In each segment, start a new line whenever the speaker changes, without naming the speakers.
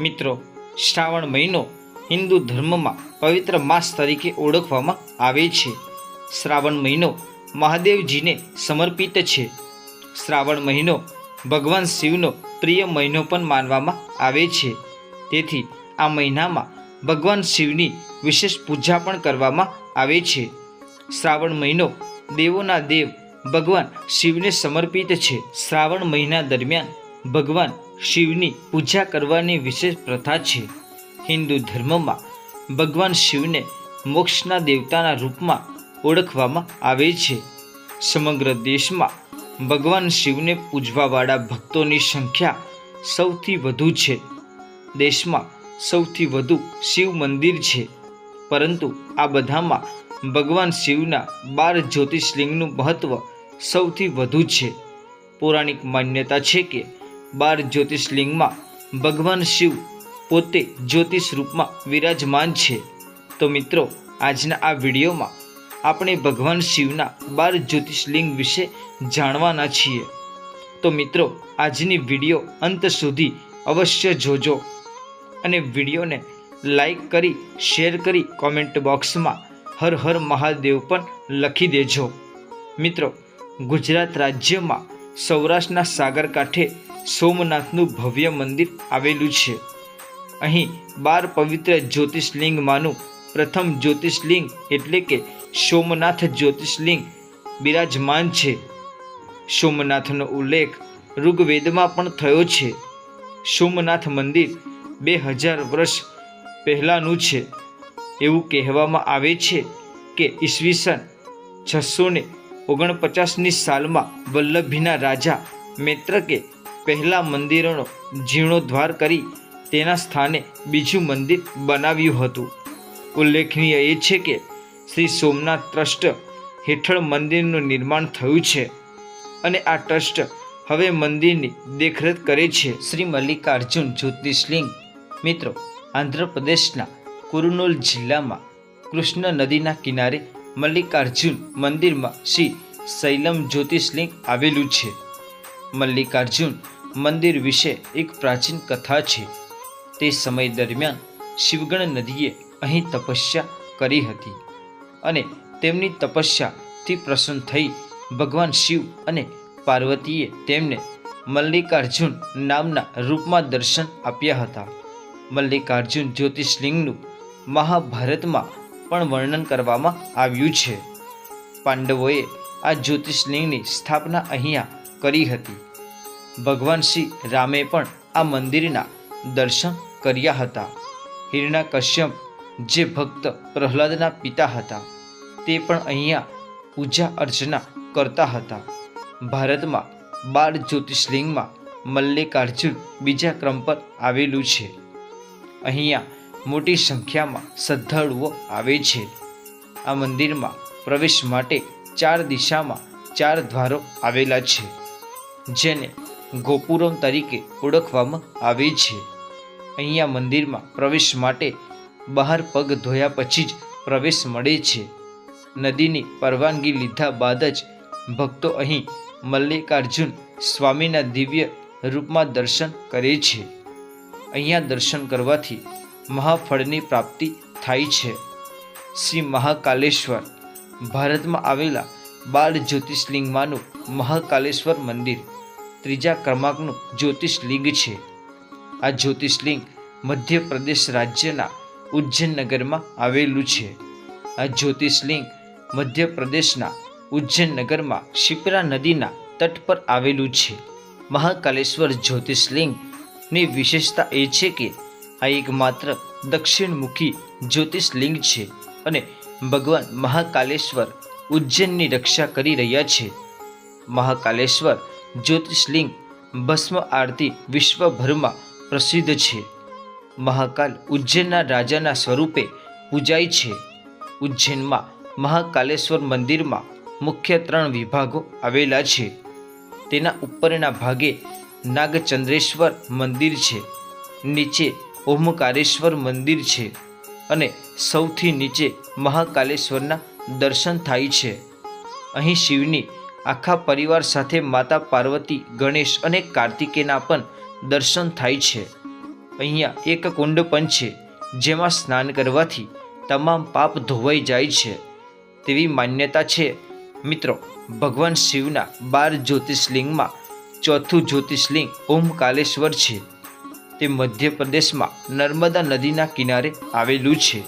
મિત્રો, શ્રાવણ મહિનો હિન્દુ ધર્મમાં પવિત્ર માસ તરીકે ઓળખવામાં આવે છે. શ્રાવણ મહિનો મહાદેવજીને સમર્પિત છે. શ્રાવણ મહિનો ભગવાન શિવનો પ્રિય મહિનો પણ માનવામાં આવે છે. તેથી આ મહિનામાં ભગવાન શિવની વિશેષ પૂજા પણ કરવામાં આવે છે. શ્રાવણ મહિનો દેવોના દેવ ભગવાન શિવને સમર્પિત છે. શ્રાવણ મહિના દરમિયાન ભગવાન શિવની પૂજા કરવાની વિશેષ પ્રથા છે. હિન્દુ ધર્મમાં ભગવાન શિવને મોક્ષના દેવતાના રૂપમાં ઓળખવામાં આવે છે. સમગ્ર દેશમાં ભગવાન શિવને પૂજવાવાળા ભક્તોની સંખ્યા સૌથી વધુ છે. દેશમાં સૌથી વધુ શિવ મંદિર છે. પરંતુ આ બધામાં ભગવાન શિવના બાર જ્યોતિષલિંગનું મહત્ત્વ સૌથી વધુ છે. પૌરાણિક માન્યતા છે કે બાર જ્યોતિષલિંગમાં ભગવાન શિવ પોતે જ્યોતિષ રૂપમાં વિરાજમાન છે. તો મિત્રો, આજના આ વિડીયોમાં આપણે ભગવાન શિવના બાર જ્યોતિષલિંગ વિશે જાણવાના છીએ. તો મિત્રો, આજની વીડિયો અંત સુધી અવશ્ય જોજો અને વિડીયોને લાઈક કરી, શેર કરી કોમેન્ટ બોક્સમાં હર હર મહાદેવ પણ લખી દેજો. મિત્રો, ગુજરાત રાજ્યમાં સૌરાષ્ટ્રના સાગર કાંઠે સોમનાથનું ભવ્ય મંદિર આવેલું છે. અહીં બાર પવિત્ર જ્યોતિષલિંગમાંનું પ્રથમ જ્યોતિષલિંગ એટલે કે સોમનાથ જ્યોતિષલિંગ બિરાજમાન છે. સોમનાથનો ઉલ્લેખ ઋગ્વેદમાં પણ થયો છે. સોમનાથ મંદિર બે હજાર વર્ષ પહેલાંનું છે. એવું કહેવામાં આવે છે કે ઈસવીસન છસો ને ઓગણપચાસની સાલમાં વલ્લભીના રાજા મૈત્રકે પહેલા મંદિરોનો જીર્ણોદ્ધાર કરી તેના સ્થાને બીજું મંદિર બનાવ્યું હતું. ઉલ્લેખનીય એ છે કે શ્રી સોમનાથ ટ્રસ્ટ હેઠળ મંદિરનું નિર્માણ થયું છે અને આ ટ્રસ્ટ હવે મંદિરની દેખરેખ કરે છે. શ્રી મલ્લિકાર્જુન જ્યોતિષલિંગ મિત્રો, આંધ્રપ્રદેશના કુરુનોલ જિલ્લામાં કૃષ્ણ નદીના કિનારે મલ્લિકાર્જુન મંદિરમાં શ્રી શૈલમ જ્યોતિષલિંગ આવેલું છે. મલ્લિકાર્જુન મંદિર વિશે એક પ્રાચીન કથા છે. તે સમય દરમિયાન શિવગણ નદીએ અહીં તપસ્યા કરી હતી અને તેમની તપસ્યાથી પ્રસન્ન થઈ ભગવાન શિવ અને પાર્વતીએ તેમને મલ્લિકાર્જુન નામના રૂપમાં દર્શન આપ્યા હતા. મલ્લિકાર્જુન જ્યોતિષલિંગનું મહાભારતમાં પણ વર્ણન કરવામાં આવ્યું છે. પાંડવોએ આ જ્યોતિષલિંગની સ્થાપના અહીંયા કરી હતી. ભગવાન શ્રી રામે પણ આ મંદિરના દર્શન કર્યા હતા. હિરણા કશ્યપ, જે ભક્ત પ્રહલાદના પિતા હતા, તે પણ અહીંયા પૂજા અર્ચના કરતા હતા. ભારતમાં બાર જ્યોતિષલિંગમાં મલ્લિકાર્જુન બીજા ક્રમ પર આવેલું છે. અહીંયા મોટી સંખ્યામાં શ્રદ્ધાળુઓ આવે છે. આ મંદિરમાં પ્રવેશ માટે ચાર દિશામાં ચાર દ્વારો આવેલા છે, જેને ગોપુરમ તરીકે ઓળખવામાં આવે છે. અહીંયા મંદિરમાં પ્રવેશ માટે બહાર પગ ધોયા પછી જ પ્રવેશ મળે છે. નદીની પરવાનગી લીધા બાદ જ ભક્તો અહીં મલ્લિકાર્જુન સ્વામીના દિવ્ય રૂપમાં દર્શન કરે છે. અહીંયા દર્શન કરવાથી મહાફળની પ્રાપ્તિ થાય છે. શ્રી મહાકાલેશ્વર, ભારતમાં આવેલા બાર જ્યોતિષલિંગમાંનું મહાકાલેશ્વર મંદિર ત્રીજા ક્રમાંકનું જ્યોતિષલિંગ છે. આ જ્યોતિષલિંગ મધ્યપ્રદેશ રાજ્યના ઉજ્જૈન નગરમાં આવેલું છે. આ જ્યોતિષલિંગ મધ્યપ્રદેશના ઉજ્જૈન નગરમાં શિપ્રા નદીના તટ પર આવેલું છે. મહાકાલેશ્વર જ્યોતિષલિંગની વિશેષતા એ છે કે આ એકમાત્ર દક્ષિણમુખી જ્યોતિષલિંગ છે અને ભગવાન મહાકાલેશ્વર ઉજ્જૈનની રક્ષા કરી રહ્યા છે. મહાકાલેશ્વર જ્યોતિષલિંગ ભસ્મ આરતી વિશ્વભરમાં પ્રસિદ્ધ છે. મહાકાલ ઉજ્જૈનના રાજાના સ્વરૂપે પૂજાય છે. ઉજ્જૈનમાં મહાકાલેશ્વર મંદિરમાં મુખ્ય ત્રણ વિભાગો આવેલા છે. તેના ઉપરના ભાગે નાગચંદ્રેશ્વર મંદિર છે. નીચે ઓમકારેશ્વર મંદિર છે અને સૌથી નીચે મહાકાલેશ્વરના દર્શન થાય છે. અહીં શિવની આખા પરિવાર સાથે માતા પાર્વતી, ગણેશ અને કાર્તિકેયના પણ દર્શન થાય છે. અહીંયા એક કુંડ પણ છે, જેમાં સ્નાન કરવાથી તમામ પાપ ધોવાઈ જાય છે. તેવી માન્યતા છે. મિત્રો, ભગવાન શિવના બાર જ્યોતિષલિંગમાં ચોથું જ્યોતિષલિંગ ઓમકાલેશ્વર છે. તે મધ્યપ્રદેશમાં નર્મદા નદીના કિનારે આવેલું છે.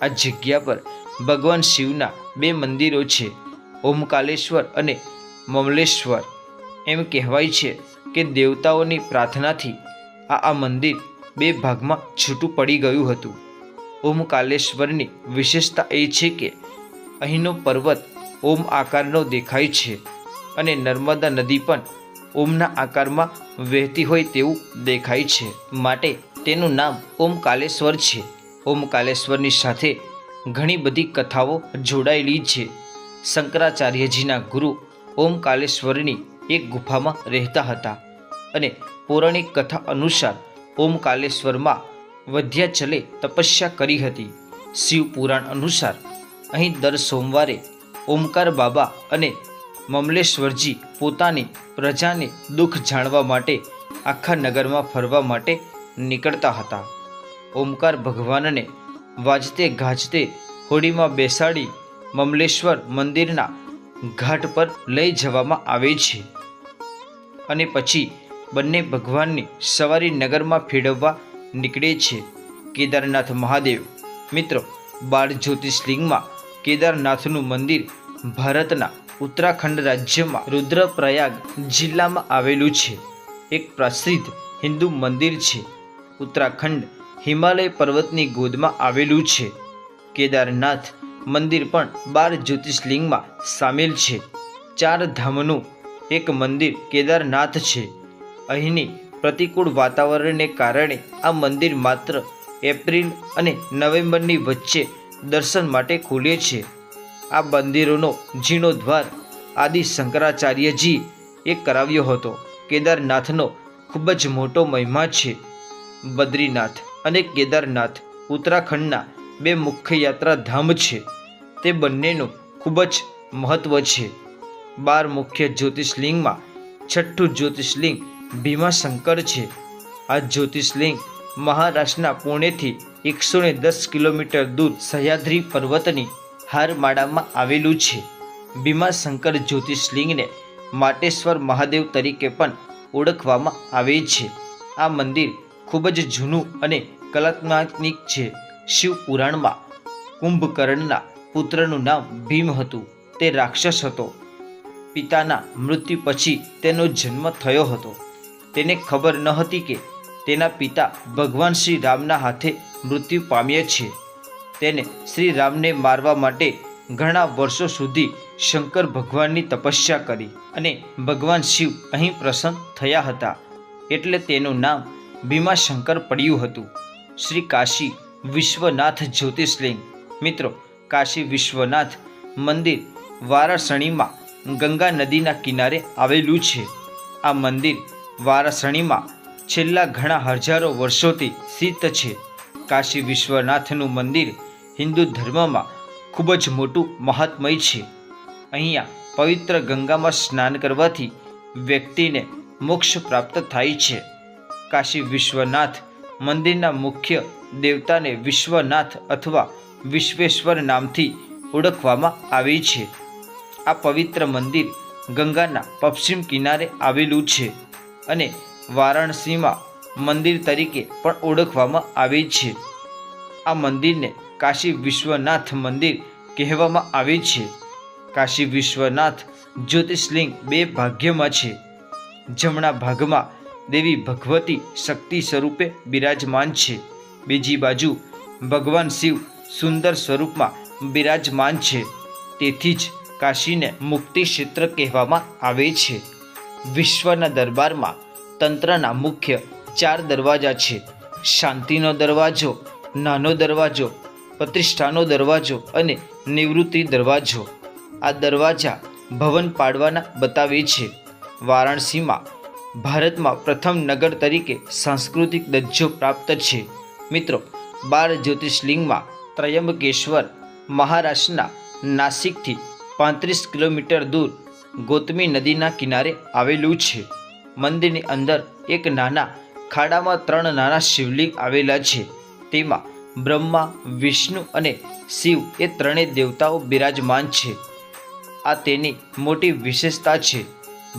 આ જગ્યા પર ભગવાન શિવના બે મંદિરો છે. ઓમકાલેશ્વર અને મમલેશ્વર. એમ કહેવાય છે કે દેવતાઓની પ્રાર્થનાથી આ આ મંદિર બે ભાગમાં છૂટું પડી ગયું હતું. ઓમકાલેશ્વરની વિશેષતા એ છે કે અહીંનો પર્વત ઓમ આકારનો દેખાય છે અને નર્મદા નદી પણ ઓમના આકારમાં વહેતી હોય તેવું દેખાય છે. માટે તેનું નામ ઓમકાલેશ્વર છે. ઓમકાલેશ્વરની સાથે ઘણી બધી કથાઓ જોડાયેલી છે. શંકરાચાર્યજીના ગુરુ ઓમકાલેશ્વરની એક ગુફામાં રહેતા હતા અને પૌરાણિક કથા અનુસાર ઓમકાલેશ્વરમાં વધ્યાચલે તપસ્યા કરી હતી. શિવ પુરાણ અનુસાર અહીં દર સોમવારે ઓમકાર બાબા અને મમલેશ્વરજી પોતાની પ્રજાને દુઃખ જાણવા માટે આખા નગરમાં ફરવા માટે નીકળતા હતા. ઓમકાર ભગવાનને વાજતે ગાજતે હોડીમાં બેસાડી મમલેશ્વર મંદિરના ઘાટ પર લઈ જવામાં આવે છે. અને પછી બંને ભગવાનની સવારી નગરમાં ફેરવવા નીકળે છે. કેદારનાથ મહાદેવ. મિત્રો, બાળ જ્યોતિષલિંગમાં કેદારનાથનું મંદિર ભારતના ઉત્તરાખંડ રાજ્યમાં રુદ્રપ્રયાગ જિલ્લામાં આવેલું છે. એક પ્રસિદ્ધ હિન્દુ મંદિર છે. ઉત્તરાખંડ હિમાલય પર્વતની ગોદમાં આવેલું છે. કેદારનાથ મંદિર પણ બાર જ્યોતિષલિંગમાં સામેલ છે. ચાર ધામનું એક મંદિર કેદારનાથ છે. અહીંની પ્રતિકૂળ વાતાવરણને કારણે આ મંદિર માત્ર એપ્રિલ અને નવેમ્બરની વચ્ચે દર્શન માટે ખુલે છે. આ મંદિરોનો જીર્ણોદ્ધાર આદિ શંકરાચાર્યજી એ કરાવ્યો હતો. કેદારનાથનો ખૂબ જ મોટો મહિમા છે. બદ્રીનાથ અને કેદારનાથ ઉત્તરાખંડના બે મુખ્ય યાત્રા ધામ છે. તે બંનેનું ખૂબ જ મહત્વ છે. બાર મુખ્ય જ્યોતિષલિંગમાં છઠ્ઠું જ્યોતિષલિંગ ભીમાશંકર છે. આ જ્યોતિષલિંગ મહારાષ્ટ્રના પુણેથી એકસો ને દસ કિલોમીટર દૂર સહ્યાદ્રી પર્વતની હારમાળામાં આવેલું છે. ભીમાશંકર જ્યોતિષલિંગને માટેશ્વર મહાદેવ તરીકે પણ ઓળખવામાં આવે છે. આ મંદિર ખૂબ જ જૂનું અને કલાત્મક છે. શિવ પુરાણમાં કુંભકર્ણના પુત્રનું નામ ભીમ હતું. તે રાક્ષસ હતો. પિતાના મૃત્યુ પછી તેનો જન્મ થયો હતો. તેને ખબર ન હતી કે તેના પિતા ભગવાન શ્રી રામના હાથે મૃત્યુ પામ્યા છે. તેને શ્રી રામને મારવા માટે ઘણા વર્ષો સુધી શંકર ભગવાનની તપસ્યા કરી અને ભગવાન શિવ અહીં પ્રસન્ન થયા હતા. એટલે તેનું નામ ભીમાશંકર પડ્યું હતું. શ્રી કાશી વિશ્વનાથ જ્યોતિષલિંગ મિત્રો કાશી વિશ્વનાથ મંદિર વારાસણીમાં ગંગા નદીના કિનારે આવેલું છે. આ મંદિર વારાસણીમાં છેલ્લા ઘણા હજારો વર્ષોથી સ્થિત છે. કાશી વિશ્વનાથનું મંદિર હિન્દુ ધર્મમાં ખૂબ જ મોટું મહાત્મય છે. અહીંયા પવિત્ર ગંગામાં સ્નાન કરવાથી વ્યક્તિને મોક્ષ પ્રાપ્ત થાય છે. કાશી વિશ્વનાથ મંદિરના મુખ્ય દેવતાને વિશ્વનાથ અથવા વિશ્વેશ્વર નામથી ઓળખવામાં આવે છે. આ પવિત્ર મંદિર ગંગાના પશ્ચિમ કિનારે આવેલું છે અને વારાણસીમાં મંદિર તરીકે પણ ઓળખવામાં આવે છે. આ મંદિરને કાશી વિશ્વનાથ મંદિર કહેવામાં આવે છે. કાશી વિશ્વનાથ જ્યોતિષલિંગ બે ભાગ્યમાં છે. જમણા ભાગમાં દેવી ભગવતી શક્તિ સ્વરૂપે બિરાજમાન છે. બીજી બાજુ ભગવાન શિવ સુંદર સ્વરૂપમાં બિરાજમાન છે. તેથી જ કાશીને મુક્તિ ક્ષેત્ર કહેવામાં આવે છે. વિશ્વના દરબારમાં તંત્રના મુખ્ય ચાર દરવાજા છે. શાંતિનો દરવાજો, નાનો દરવાજો, પ્રતિષ્ઠાનો દરવાજો અને નિવૃત્તિ દરવાજો. આ દરવાજા ભવન પાડવાના બતાવે છે. વારાણસીમાં ભારતમાં પ્રથમ નગર તરીકે સાંસ્કૃતિક દરજ્જો પ્રાપ્ત છે. મિત્રો, બાર જ્યોતિષલિંગમાં ત્રયંબકેશ્વર મહારાષ્ટ્રના નાસિકથી પાંત્રીસ કિલોમીટર દૂર ગોતમી નદીના કિનારે આવેલું છે. મંદિરની અંદર એક નાના, ખાડામાં ત્રણ નાના શિવલિંગ આવેલા છે. તેમાં બ્રહ્મા, વિષ્ણુ અને શિવ એ ત્રણેય દેવતાઓ બિરાજમાન છે. આ તેની મોટી વિશેષતા છે.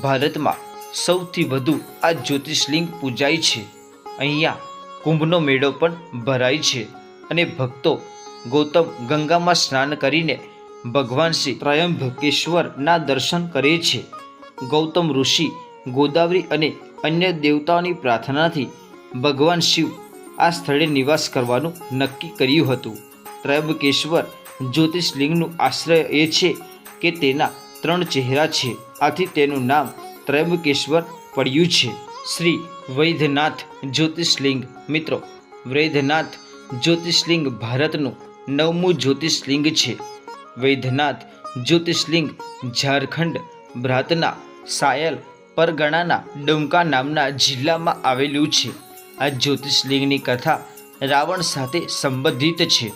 ભારતમાં સૌથી વધુ આ જ્યોતિષલિંગ પૂજાય છે. અહીંયા કુંભનો મેળો પણ ભરાય છે અને ભક્તો ગૌતમ ગંગામાં સ્નાન કરીને ભગવાન શ્રી ત્રયંબકેશ્વરના દર્શન કરે છે. ગૌતમ ઋષિ, ગોદાવરી અને અન્ય દેવતાઓની પ્રાર્થનાથી ભગવાન શિવ આ સ્થળે નિવાસ કરવાનું નક્કી કર્યું હતું. ત્રયંબકેશ્વર જ્યોતિષલિંગનું આશ્રય એ છે કે તેના ત્રણ ચહેરા છે. આથી તેનું નામ ત્રયંબકેશ્વર પડ્યું છે. શ્રી વૈદ્યનાથ જ્યોતિષલિંગ મિત્રો, વૈદ્યનાથ જ્યોતિષલિંગ ભારતનું નવમું જ્યોતિષલિંગ છે. વૈદ્યનાથ જ્યોતિષલિંગ ઝારખંડ ભ્રાતના સાયલ પરગણાના ડુમકા નામના જિલ્લામાં આવેલું છે. આ જ્યોતિષલિંગની કથા રાવણ સાથે સંબંધિત છે.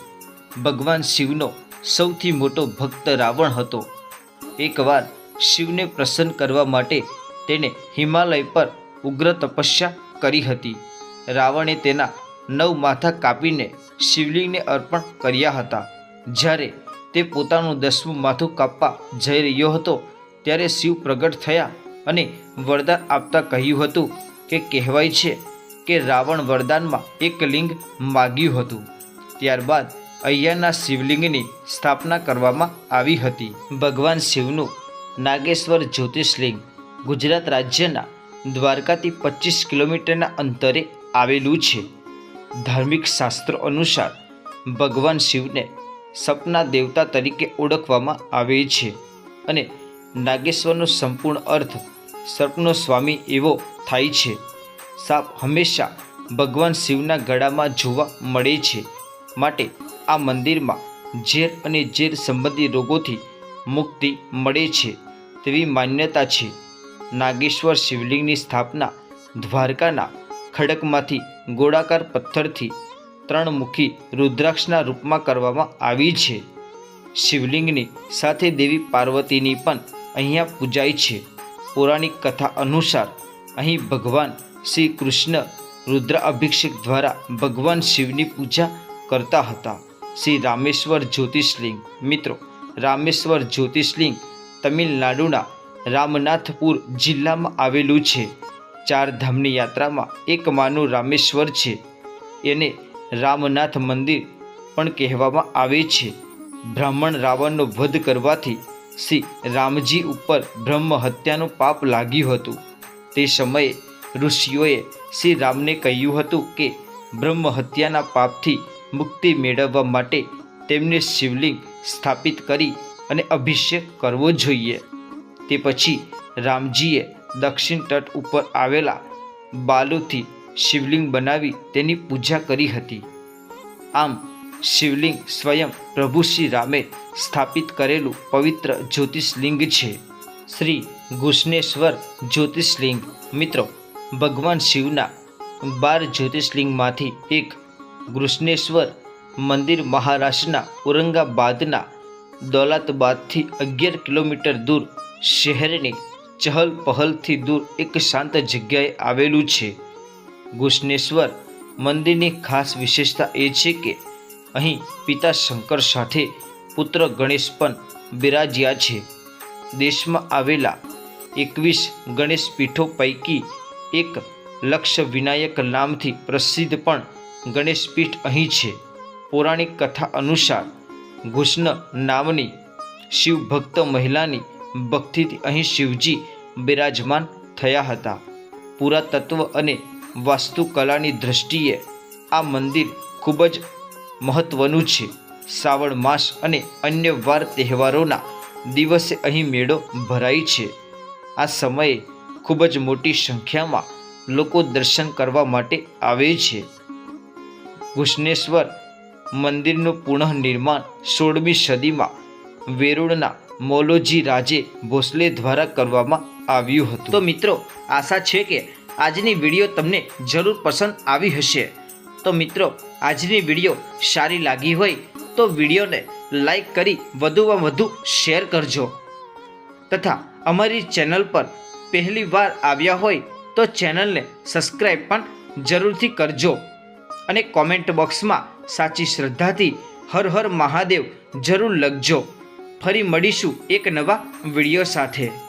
ભગવાન શિવનો સૌથી મોટો ભક્ત રાવણ હતો. એકવાર શિવને પ્રસન્ન કરવા માટે તેણે હિમાલય પર ઉગ્ર તપસ્યા કરી હતી. રાવણે તેના નવ માથા કાપીને શિવલિંગને અર્પણ કર્યા હતા. જ્યારે તે પોતાનું દસમું માથું કાપવા જઈ રહ્યો હતો, ત્યારે શિવ પ્રગટ થયા અને વરદાન આપતા કહ્યું હતું કે કહેવાય છે કે રાવણ વરદાનમાં એક લિંગ માગ્યું હતું. ત્યારબાદ અહીંયાના શિવલિંગની સ્થાપના કરવામાં આવી હતી. ભગવાન શિવનું નાગેશ્વર જ્યોતિષલિંગ ગુજરાત રાજ્યના દ્વારકાથી પચીસ કિલોમીટરના અંતરે આવેલું છે. ધાર્મિક શાસ્ત્રો અનુસાર ભગવાન શિવને સપના દેવતા તરીકે ઓળખવામાં આવે છે અને નાગેશ્વરનો સંપૂર્ણ અર્થ સર્પનો સ્વામી એવો થાય છે. સાપ હંમેશા ભગવાન શિવના ગળામાં જોવા મળે છે. માટે આ મંદિરમાં ઝેર અને ઝેર સંબંધી રોગોથી મુક્તિ મળે છે તેવી માન્યતા છે. નાગેશ્વર શિવલિંગની સ્થાપના દ્વારકાના ખડકમાંથી ગોળાકાર પથ્થરથી ત્રણ મુખી રુદ્રાક્ષના રૂપમાં કરવામાં આવી છે. શિવલિંગની સાથે દેવી પાર્વતીની પણ અહીંયા પૂજાય છે. પૌરાણિક કથા અનુસાર અહીં ભગવાન શ્રી કૃષ્ણ રુદ્ર અભિષેક દ્વારા ભગવાન શિવની પૂજા કરતા હતા. શ્રી રામેશ્વર જ્યોતિષલિંગ, મિત્રો, રામેશ્વર જ્યોતિષલિંગ તમિલનાડુના રામનાથપુર જિલ્લામાં આવેલું છે. ચાર ધામની યાત્રામાં એક માનું રામેશ્વર છે. એને રામનાથ મંદિર પણ કહેવામાં આવે છે. બ્રાહ્મણ રાવણનો વધ કરવાથી શ્રી રામજી ઉપર બ્રહ્મ હત્યાનું પાપ લાગ્યું હતું. તે સમયે ઋષિઓએ શ્રી રામને કહ્યું હતું કે, બ્રહ્મ હત્યાના પાપથી મુક્તિ મેળવવા માટે તેમને શિવલિંગ સ્થાપિત કરી અને અભિષેક કરવો જોઈએ. તે પછી રામજીએ દક્ષિણ તટ ઉપર આવેલા બાલુથી શિવલિંગ બનાવી તેની પૂજા કરી હતી. આમ શિવલિંગ સ્વયં પ્રભુ શ્રી રામે સ્થાપિત કરેલું પવિત્ર જ્યોતિષલિંગ છે. શ્રી ઘુષ્ણેશ્વર જ્યોતિષલિંગ. મિત્રો, ભગવાન શિવના બાર જ્યોતિષલિંગમાંથી એક ઘૃષ્ણેશ્વર મંદિર મહારાષ્ટ્રના ઔરંગાબાદના દોલતબાદથી અગિયાર કિલોમીટર દૂર શહેરની ચહલ પહલથી દૂર એક શાંત જગ્યાએ આવેલું છે. ઘુષ્ણેશ્વર મંદિરની ખાસ વિશેષતા એ છે કે અહીં પિતા શંકર સાથે પુત્ર ગણેશ પણ બિરાજ્યા છે. દેશમાં આવેલા એકવીસ ગણેશ પીઠો પૈકી એક લક્ષ વિનાયક નામથી પ્રસિદ્ધ પણ ગણેશ પીઠ અહીં છે. પૌરાણિક કથા અનુસાર ઘુષ્ણ નામની શિવભક્ત મહિલાની ભક્તિથી અહીં શિવજી બિરાજમાન થયા હતા. પુરાતત્વ અને વાસ્તુકલાની દૃષ્ટિએ આ મંદિર ખૂબ જ મહત્વનું છે. શ્રાવણ માસ અને અન્ય વાર તહેવારોના દિવસે અહીં મેળો ભરાય છે. આ સમયે ખૂબ જ મોટી સંખ્યામાં લોકો દર્શન કરવા માટે આવે છે. ઘુષ્ણેશ્વર મંદિરનું પુનઃનિર્માણ સોળમી સદીમાં વેરુળના મોલોજી રાજે ભોસલે દ્વારા કરવામાં આવ્યું હતું. તો મિત્રો, આશા છે કે આજની વીડિયો તમને જરૂર પસંદ આવી હશે. તો મિત્રો, આજની વીડિયો સારી લાગી હોય તો વિડીયોને લાઈક કરી વધુમાં વધુ શેર કરજો. તથા અમારી ચેનલ પર પહેલી વાર આવ્યા હોય તો ચેનલને સબસ્ક્રાઈબ પણ જરૂરથી કરજો. અને કોમેન્ટ બોક્સમાં સાચી શ્રદ્ધાથી હર હર મહાદેવ જરૂર લખજો. ફરી મળીશું એક નવા વીડિયો સાથે.